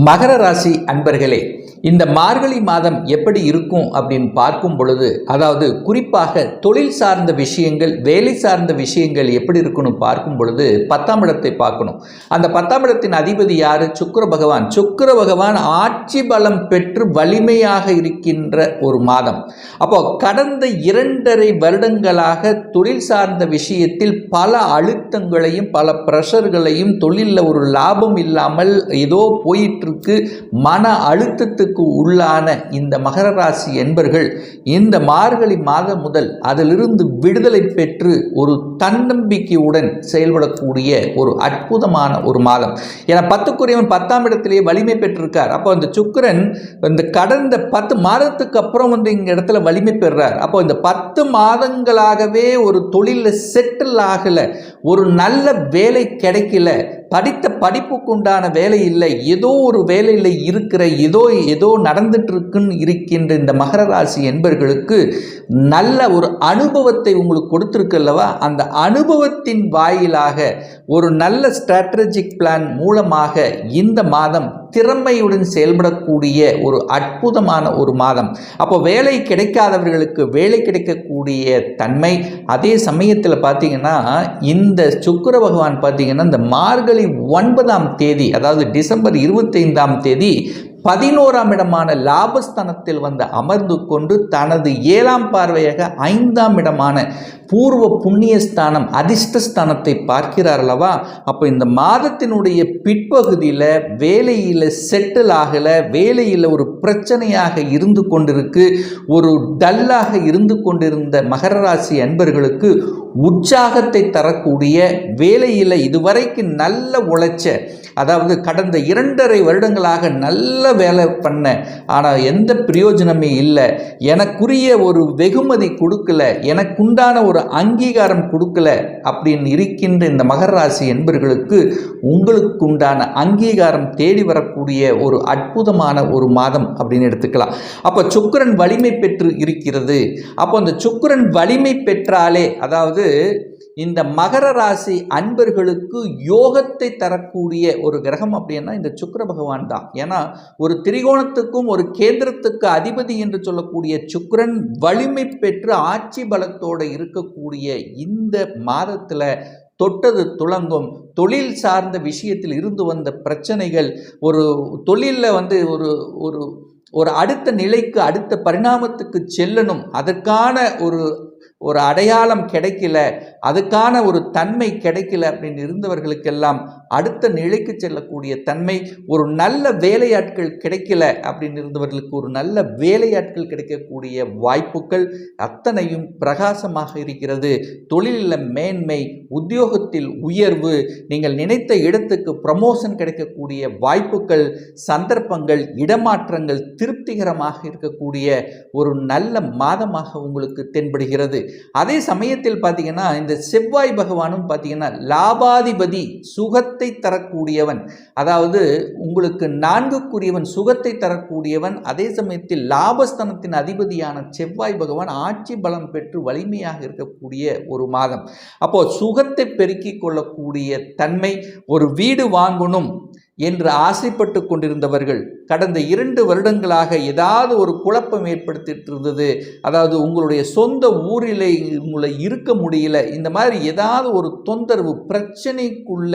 மகர ராசி அன்பர்களே இந்த மார்கழி மாதம் எப்படி இருக்கும் அப்படின்னு பார்க்கும் பொழுது அதாவது குறிப்பாக தொழில் சார்ந்த விஷயங்கள் வேலை சார்ந்த விஷயங்கள் எப்படி இருக்குன்னு பார்க்கும் பொழுது பத்தாம் இடத்தை பார்க்கணும். அந்த பத்தாம் இடத்தின் அதிபதி யார்? சுக்கர பகவான். சுக்கர பகவான் ஆட்சி பலம் பெற்று வலிமையாக இருக்கின்ற ஒரு மாதம். அப்போ கடந்த இரண்டரை வருடங்களாக தொழில் சார்ந்த விஷயத்தில் பல அழுத்தங்களையும் பல ப்ரெஷர்களையும் தொழிலில் ஒரு லாபம் இல்லாமல் ஏதோ போயிட்டுருக்கு மன அழுத்தத்துக்கு உள்ளான இந்த மகர ராசி என்பர்கள் இந்த மார்கழி மாதம் முதல் அதிலிருந்து விடுதலை பெற்று ஒரு தன்னம்பிக்கையுடன் செயல்படக்கூடிய ஒரு அற்புதமான ஒரு மாதம். ஏன்னா பத்துக்குரியவன் பத்தாம் இடத்திலேயே வலிமை பெற்றிருக்கார். அப்போ அந்த சுக்கரன் இந்த கடந்த பத்து மாதத்துக்கு அப்புறம் வந்து இங்க இடத்துல வலிமை பெறுறார். அப்போ இந்த பத்து மாதங்களாகவே ஒரு தொழிலில் செட்டில் ஆகலை. ஒரு நல்ல வேலை கிடைக்கல. படித்த படிப்புக்குண்டான வேலை இல்லை. ஏதோ ஒரு வேலையில் இருக்கிற ஏதோ ஏதோ நடந்துட்டு இருக்குன்னு இருக்கின்ற இந்த மகர ராசி என்பர்களுக்கு நல்ல ஒரு அனுபவத்தை உங்களுக்கு கொடுத்துருக்கல்லவா அந்த அனுபவத்தின் வாயிலாக ஒரு நல்ல ஸ்ட்ராட்டஜிக் பிளான் மூலமாக இந்த மாதம் திறமையுடன் செயல்படக்கூடிய ஒரு அற்புதமான ஒரு மாதம். அப்போ வேலை கிடைக்காதவர்களுக்கு வேலை கிடைக்கக்கூடிய தன்மை அதே சமயத்தில் பார்த்தீங்கன்னா இந்த சுக்கர பகவான் பார்த்தீங்கன்னா இந்த மார்கழி ஒன்பதாம் தேதி அதாவது டிசம்பர் இருபத்தைந்தாம் தேதி பதினோராம் இடமான லாபஸ்தானத்தில் வந்து அமர்ந்து கொண்டு தனது ஏழாம் பார்வையாக ஐந்தாம் இடமான பூர்வ புண்ணியஸ்தானம் அதிர்ஷ்டஸ்தானத்தை பார்க்கிறார் அல்லவா? அப்போ இந்த மாதத்தினுடைய பிற்பகுதியில் வேலையில் செட்டில் ஆகலை வேலையில் ஒரு பிரச்சனையாக இருந்து கொண்டிருக்கு ஒரு டல்லாக இருந்து கொண்டிருந்த மகர ராசி அன்பர்களுக்கு உற்சாகத்தை தரக்கூடிய வேலையில் இதுவரைக்கும் நல்ல உழைச்ச அதாவது கடந்த இரண்டரை வருடங்களாக நல்ல வேலை பண்ண ஆனால் எந்த பிரயோஜனமே இல்லை. எனக்குரிய ஒரு வெகுமதி கொடுக்கல எனக்குண்டான ஒரு அங்கீகாரம் கொடுக்கல அப்படின்னு இருக்கின்ற இந்த மகர ராசி என்பர்களுக்கு உங்களுக்குண்டான அங்கீகாரம் தேடி வரக்கூடிய ஒரு அற்புதமான ஒரு மாதம் அப்படின்னு எடுத்துக்கலாம். அப்போ சுக்கிரன் வலிமை பெற்று இருக்கிறது. அப்போ அந்த சுக்கிரன் வலிமை பெற்றாலே அதாவது இந்த மகர ராசி அன்பர்களுக்கு யோகத்தை தரக்கூடிய ஒரு கிரகம் அப்படின்னா இந்த சுக்கர பகவான் தான். ஏன்னா ஒரு திரிகோணத்துக்கும் ஒரு கேந்திரத்துக்கு அதிபதி என்று சொல்லக்கூடிய சுக்கரன் வலிமை பெற்று ஆட்சி பலத்தோடு இருக்கக்கூடிய இந்த மாதத்தில் தொட்டது துளங்கும். தொழில் சார்ந்த விஷயத்தில் இருந்து வந்த பிரச்சனைகள் ஒரு தொழிலில் வந்து ஒரு ஒரு ஒரு அடுத்த நிலைக்கு அடுத்த பரிணாமத்துக்கு செல்லணும். அதற்கான ஒரு ஒரு அடையாளம் கிடைக்கல அதுக்கான ஒரு தன்மை கிடைக்கல அப்படின்னு இருந்தவர்களுக்கெல்லாம் அடுத்த நிலைக்கு செல்லக்கூடிய தன்மை ஒரு நல்ல வேலையாட்கள் கிடைக்கல அப்படின்னு இருந்தவர்களுக்கு ஒரு நல்ல வேலையாட்கள் கிடைக்கக்கூடிய வாய்ப்புகள் அத்தனையும் பிரகாசமாக இருக்கிறது. தொழிலில் மேன்மை உத்தியோகத்தில் உயர்வு நீங்கள் நினைத்த இடத்துக்கு ப்ரமோஷன் கிடைக்கக்கூடிய வாய்ப்புகள் சந்தர்ப்பங்கள் இடமாற்றங்கள் திருப்திகரமாக இருக்கக்கூடிய ஒரு நல்ல மாதமாக உங்களுக்கு தென்படுகிறது. அதே சமயத்தில் பார்த்தீங்கன்னா இந்த செவ்வாய் பகவானும் பார்த்தீங்கன்னா லாபாதிபதி சுகத்தை தரக்கூடியவன். அதாவது உங்களுக்கு நான்குக்குரியவன் சுகத்தை தரக்கூடியவன். அதே சமயத்தில் லாபஸ்தனத்தின் அதிபதியான செவ்வாய் பகவான் ஆட்சி பலம் பெற்று வலிமையாக இருக்கக்கூடிய ஒரு மாதம். அப்போது சுகத்தை பெருக்கிக் கொள்ளக்கூடிய தன்மை ஒரு வீடு வாங்கணும் என்று ஆசைப்பட்டு கொண்டிருந்தவர்கள் கடந்த இரண்டு வருடங்களாக ஏதாவது ஒரு குழப்பம் ஏற்படுத்திட்டு இருந்தது அதாவது உங்களுடைய சொந்த ஊரிலே உங்களை இருக்க முடியல. இந்த மாதிரி ஏதாவது ஒரு தொந்தரவு பிரச்சனைக்குள்ள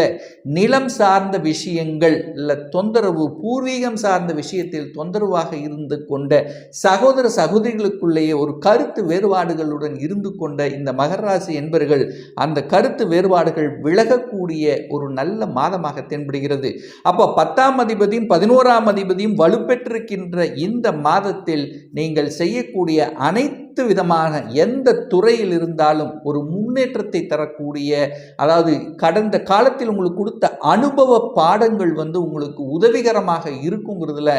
நிலம் சார்ந்த விஷயங்கள் இல்லை தொந்தரவு பூர்வீகம் சார்ந்த விஷயத்தில் தொந்தரவாக இருந்து கொண்ட சகோதர சகோதரிகளுக்குள்ளேயே ஒரு கருத்து வேறுபாடுகளுடன் இருந்து கொண்ட இந்த மகராசி என்பர்கள் அந்த கருத்து வேறுபாடுகள் விலகக்கூடிய ஒரு நல்ல மாதமாக தென்படுகிறது. அப்போ பத்தாம் அதிபதியும் பதினோராம் அதிபதியும் வலுப்பெற்றிருக்கின்ற இந்த மாதத்தில் நீங்கள் செய்யக்கூடிய அனைத்து விதமான எந்த துறையில் இருந்தாலும் ஒரு முன்னேற்றத்தை தரக்கூடிய அதாவது கடந்த காலத்தில் உங்களுக்கு கொடுத்த அனுபவ பாடங்கள் வந்து உங்களுக்கு உதவிகரமாக இருக்குங்கிறதுல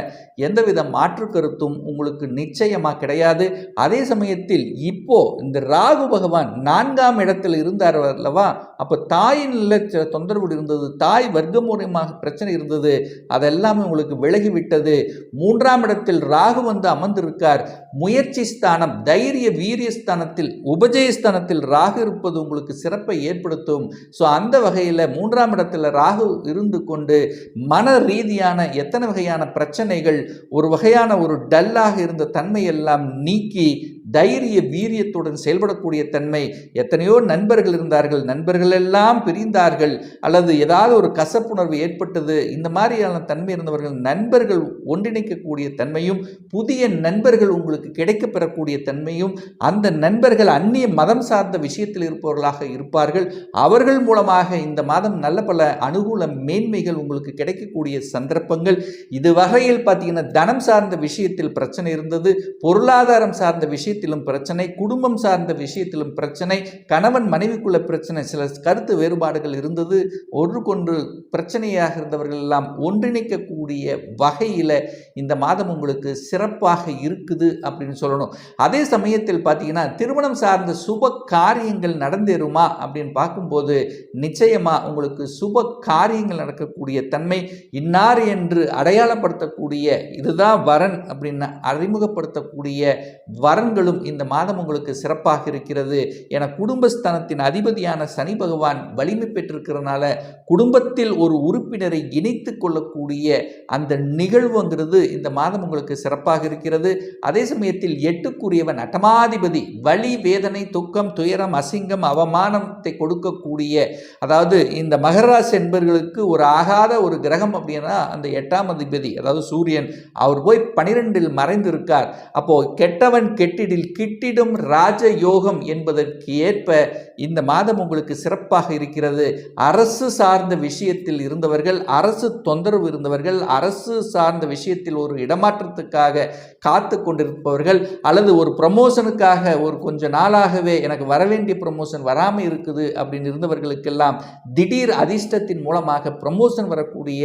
எந்தவித மாற்று கருத்தும் உங்களுக்கு நிச்சயமாக கிடையாது. அதே சமயத்தில் இப்போ இந்த ராகு பகவான் நான்காம் இடத்தில் இருந்தார் அல்லவா? அப்போ தாயின் சில தொந்தரவு இருந்தது தாய் வர்க்க மூலியமாக பிரச்சனை இருந்தது அதெல்லாமே உங்களுக்கு விலகிவிட்டது. மூன்றாம் இடத்தில் ராகு வந்து அமர்ந்திருக்கார். முயற்சி ஸ்தானம் தைரிய வீரியஸ்தானத்தில் உபஜயஸ்தானத்தில் ராகு இருப்பது உங்களுக்கு சிறப்பை ஏற்படுத்தும். ஸோ அந்த வகையில் மூன்றாம் இடத்துல ராகு இருந்து கொண்டு மன ரீதியான எத்தனை வகையான பிரச்சனைகள் ஒரு வகையான ஒரு டல்லாக இருந்த தன்மையெல்லாம் நீக்கி தைரிய வீரியத்துடன் செயல்படக்கூடிய தன்மை. எத்தனையோ நண்பர்கள் இருந்தார்கள். நண்பர்கள் எல்லாம் பிரிந்தார்கள். அல்லது ஏதாவது ஒரு கசப்புணர்வு ஏற்பட்டது. இந்த மாதிரியான தன்மை இருந்தவர்கள் நண்பர்கள் ஒன்றிணைக்கக்கூடிய தன்மையும் புதிய நண்பர்கள் உங்களுக்கு கிடைக்கப்பெறக்கூடிய தன்மையும் அந்த நண்பர்கள் அந்நிய மதம் சார்ந்த விஷயத்தில் இருப்பவர்களாக இருப்பார்கள். அவர்கள் மூலமாக இந்த மாதம் நல்ல பல அனுகூல மேன்மைகள் உங்களுக்கு கிடைக்கக்கூடிய சந்தர்ப்பங்கள். இது வகையில் பார்த்தீங்கன்னா தனம் சார்ந்த விஷயத்தில் பிரச்சனை இருந்தது. பொருளாதாரம் சார்ந்த விஷயத்திலும் பிரச்சனை குடும்பம் சார்ந்த விஷயத்திலும் பிரச்சனை கணவன் மனைவிக்குள்ள பிரச்சனை சில கருத்து வேறுபாடுகள் இருந்தது. ஒன்றுக்கொன்று பிரச்சனையாக இருந்தவர்கள் எல்லாம் ஒன்றிணைக்கக்கூடிய வகையில் இந்த மாதம் உங்களுக்கு சிறப்பாக இருக்குது அப்படின்னு சொல்லணும். அதே சமயத்தில் பார்த்தீங்கன்னா திருமணம் சார்ந்த சுப காரியங்கள் நடந்தேறுமா அப்படின்னு பார்க்கும்போது நிச்சயமாக உங்களுக்கு சுப காரியங்கள் நடக்கக்கூடிய தன்மை இன்னார் என்று அடையாளப்படுத்தக்கூடிய இதுதான் வரன் அப்படின்னு அறிமுகப்படுத்தக்கூடிய வரன்களும் இந்த மாதம் உங்களுக்கு சிறப்பாக இருக்கிறது. என குடும்பஸ்தானத்தின் அதிபதியான சனி பகவான் வலிமை பெற்றிருக்கிறனால குடும்பத்தில் ஒரு உறுப்பினரை இணைத்து கொள்ளக்கூடிய அந்த நிகழ்வுங்கிறது இந்த மாதம் உங்களுக்கு சிறப்பாக இருக்கிறது. அதே சமயத்தில் எட்டுக்குரியவன் அட்டமாதிபதி வலி வேதனை துக்கம் துயரம் அசிங்கம் அவமானத்தை கொடுக்கக்கூடிய அதாவது இந்த மகராசி என்பவர்களுக்கு ஒரு ஆகாத ஒரு கிரகம் அப்படின்னா அந்த எட்டாம் அதிபதி அதாவது சூரியன். அவர் போய் பனிரெண்டில் மறைந்திருக்கார். அப்போ கெட்டவன் கெட்டிடில் கிட்டிடும் ராஜ யோகம் என்பதற்கு ஏற்ப இந்த மாதம் உங்களுக்கு சிறப்பாக இருக்கிறது. அரசு சார்ந்த விஷயத்தில் இருந்தவர்கள் அரசு தொந்தரவு இருந்தவர்கள் அரசு சார்ந்த விஷயத்தில் ஒரு இடமாற்றத்துக்காக காத்து கொண்டிருப்பவர்கள் அல்லது ஒரு ப்ரமோஷனுக்காக ஒரு கொஞ்ச நாளாகவே எனக்கு வரவேண்டிய ப்ரமோஷன் வராமல் இருக்குது அப்படின்னு இருந்தவர்களுக்கெல்லாம் திடீர் அதிர்ஷ்டத்தின் மூலமாக ப்ரமோஷன் வரக்கூடிய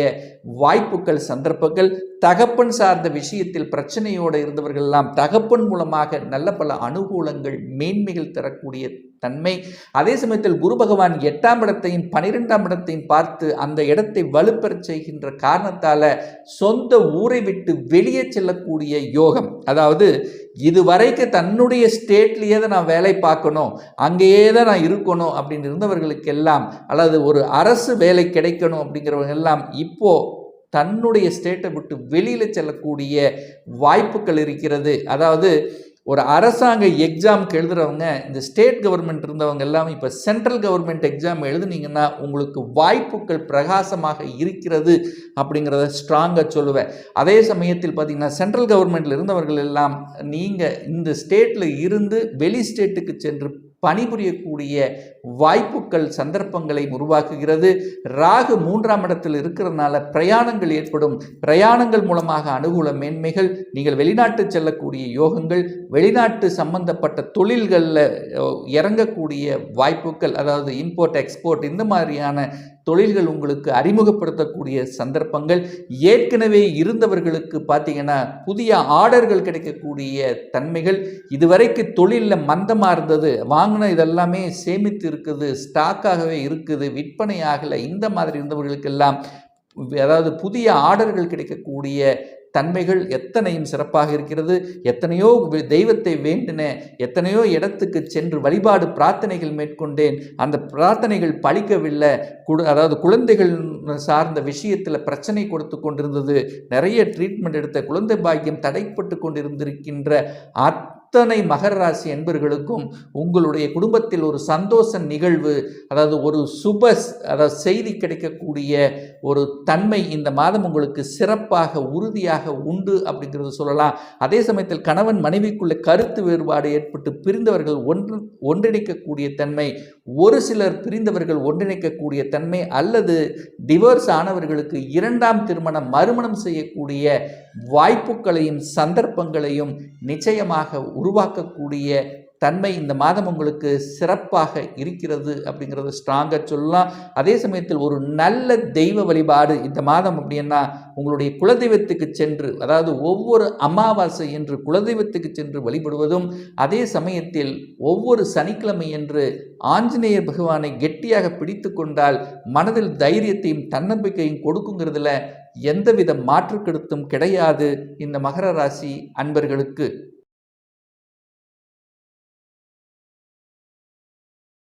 வாய்ப்புகள் சந்தர்ப்பங்கள் தகப்பன் சார்ந்த விஷயத்தில் பிரச்சனையோடு இருந்தவர்கள் எல்லாம் தகப்பன் மூலமாக நல்ல பல அனுகூலங்கள் மேன்மைகள் தரக்கூடிய தன்மை. அதே சமயத்தில் குரு பகவான் எட்டாம் இடத்தையும் பனிரெண்டாம் இடத்தையும் பார்த்து அந்த இடத்தை வலுப்பெறச் செய்கின்ற காரணத்தால் சொந்த ஊரை விட்டு வெளியே செல்லக்கூடிய யோகம். அதாவது இதுவரைக்கு தன்னுடைய ஸ்டேட்லேயே தான் நான் வேலை பார்க்கணும் அங்கேயே தான் நான் இருக்கணும் அப்படின்னு இருந்தவர்களுக்கெல்லாம் அல்லது ஒரு அரசு வேலை கிடைக்கணும் அப்படிங்கிறவங்க எல்லாம் இப்போது தன்னுடைய ஸ்டேட்டை விட்டு வெளியில் செல்லக்கூடிய வாய்ப்புகள் இருக்கிறது. அதாவது ஒரு அரசாங்க எக்ஸாமுக்கு எழுதுகிறவங்க இந்த ஸ்டேட் கவர்மெண்ட் இருந்தவங்க எல்லாமே இப்போ சென்ட்ரல் கவர்மெண்ட் எக்ஸாம் எழுதுனீங்கன்னா உங்களுக்கு வாய்ப்புகள் பிரகாசமாக இருக்கிறது அப்படிங்கிறத ஸ்ட்ராங்காக சொல்லுவேன். அதே சமயத்தில் பார்த்திங்கன்னா சென்ட்ரல் கவர்மெண்ட்டில் இருந்தவர்கள் எல்லாம் நீங்கள் இந்த ஸ்டேட்டில் இருந்து வெளி ஸ்டேட்டுக்கு சென்று பணிபுரியக்கூடிய வாய்ப்புகள் சந்தர்ப்பங்களை உருவாக்குகிறது. ராகு மூன்றாம் இடத்தில் இருக்கிறதுனால பிரயாணங்கள் ஏற்படும். பிரயாணங்கள் மூலமாக அனுகூல மேன்மைகள் நீங்கள் வெளிநாட்டு செல்லக்கூடிய யோகங்கள் வெளிநாட்டு சம்பந்தப்பட்ட தொழில்களில் இறங்கக்கூடிய வாய்ப்புகள் அதாவது இம்போர்ட் எக்ஸ்போர்ட் இந்த மாதிரியான தொழில்கள் உங்களுக்கு அறிமுகப்படுத்தக்கூடிய சந்தர்ப்பங்கள். ஏற்கனவே இருந்தவர்களுக்கு பார்த்தீங்கன்னா புதிய ஆர்டர்கள் கிடைக்கக்கூடிய தன்மைகள். இதுவரைக்கு தொழிலில் மந்தமாக இருந்தது. வாங்கின இதெல்லாமே சேமித்து இருக்குது. ஸ்டாக்காகவே இருக்குது. விற்பனை ஆகலை. இந்த மாதிரி இருந்தவர்களுக்கெல்லாம் அதாவது புதிய ஆர்டர்கள் கிடைக்கக்கூடிய தன்மைகள் எத்தனையும் சிறப்பாக இருக்கிறது. எத்தனையோ தெய்வத்தை வேண்டின எத்தனையோ இடத்துக்கு சென்று வழிபாடு பிரார்த்தனைகள் மேற்கொண்டேன். அந்த பிரார்த்தனைகள் பழிக்கவில்லை. குடு அதாவது குழந்தைகள் சார்ந்த விஷயத்தில் பிரச்சனை கொடுத்து கொண்டிருந்தது. நிறைய ட்ரீட்மெண்ட் எடுத்த குழந்தை பாக்கியம் தடைப்பட்டு கொண்டிருந்திருக்கின்ற அத்தனை மகர ராசி என்பர்களுக்கும் உங்களுடைய குடும்பத்தில் ஒரு சந்தோஷ நிகழ்வு அதாவது ஒரு சுப அதாவது செய்தி கிடைக்கக்கூடிய ஒரு தன்மை இந்த மாதம் உங்களுக்கு சிறப்பாக உறுதியாக உண்டு அப்படிங்கிறது சொல்லலாம். அதே சமயத்தில் கணவன் மனைவிக்குள்ள கருத்து வேறுபாடு ஏற்பட்டு பிரிந்தவர்கள் ஒன்று ஒன்றிணைக்கக்கூடிய தன்மை ஒரு சிலர் பிரிந்தவர்கள் ஒன்றிணைக்கக்கூடிய தன்மை அல்லது டிவோர்ஸ் ஆனவர்களுக்கு இரண்டாம் திருமணம் மறுமணம் செய்யக்கூடிய வாய்ப்புகளையும் சந்தர்ப்பங்களையும் நிச்சயமாக உருவாக்கக்கூடிய தன்மை இந்த மாதம் உங்களுக்கு சிறப்பாக இருக்கிறது அப்படிங்கிறத ஸ்ட்ராங்காக சொல்லலாம். அதே சமயத்தில் ஒரு நல்ல தெய்வ வழிபாடு இந்த மாதம் அப்படின்னா உங்களுடைய குலதெய்வத்துக்கு சென்று அதாவது ஒவ்வொரு அமாவாசை என்று குலதெய்வத்துக்கு சென்று வழிபடுவதும் அதே சமயத்தில் ஒவ்வொரு சனிக்கிழமை என்று ஆஞ்சநேயர் பகவானை கெட்டியாக பிடித்து கொண்டால் மனதில் தைரியத்தையும் தன்னம்பிக்கையும் கொடுக்குங்கிறதுல எந்தவித மாற்று கருத்தும் கிடையாது. இந்த மகர ராசி அன்பர்களுக்கு.